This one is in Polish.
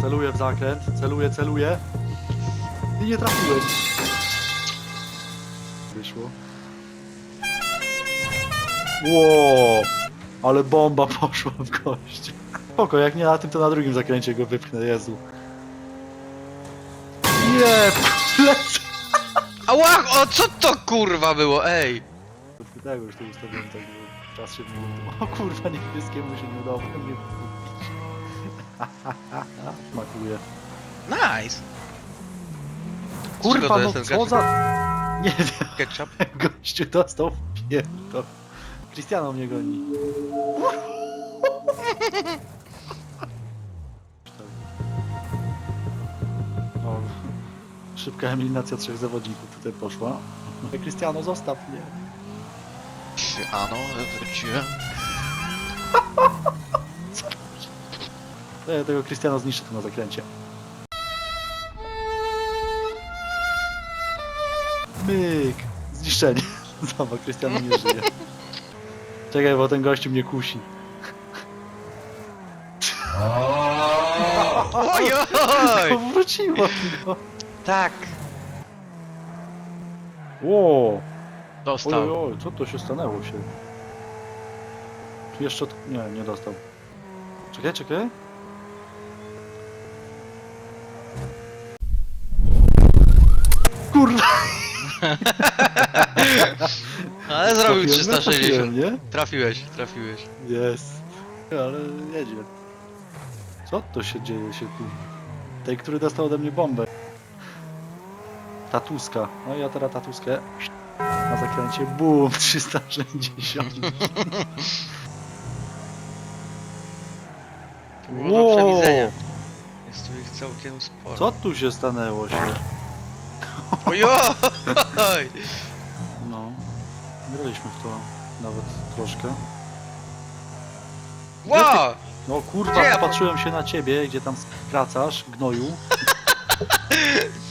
Celuję w zakręt, celuję, celuję. I nie trafiłem. Wyszło. Ło, ale bomba poszła w gość. Spoko, jak nie na tym, to na drugim zakręcie go wypchnę, Jezu. Nie, lecę. Ała, o co to kurwa było, ej! Tego już tu ustawiłem, tak że czas się wmówił. O kurwa, niebieskiemu się nie udało mnie wmówić. Smakuje. Nice! Kurwa, no co ketchup? za... Nie Ketchup? wiem, gościu dostał pierdol. Cristiano mnie goni. O, szybka eliminacja trzech zawodników tutaj poszła. Cristiano, zostaw mnie. Ano, wróciłem. Ja tego Cristiano zniszczę tu na zakręcie. Myk! Zniszczenie. Zobacz, Cristiano nie żyje. Czekaj, bo ten gościu mnie kusi. Oj, oj! To wróciło. Tak! Ło! Oj, Dostał. oj, co to się stanęło się? Jeszcze... Nie, nie dostał. Czekaj, czekaj. Kurwa! Ale zrobił Trafiłem, 360. trafiłem, nie? Trafiłeś, trafiłeś. Jest. Ale jedzie. Co to się dzieje się tu? Tej, który dostał ode mnie bombę. Tatuska. No i ja teraz tatuskę na zakręcie. Bum! 360. To było do przewidzenia. Jest tu ich całkiem sporo. Co tu się stanęło się? Oj, oj! No. Graliśmy w to nawet troszkę. Wow! No kurwa, ja- patrzyłem się na ciebie, gdzie tam skracasz, gnoju.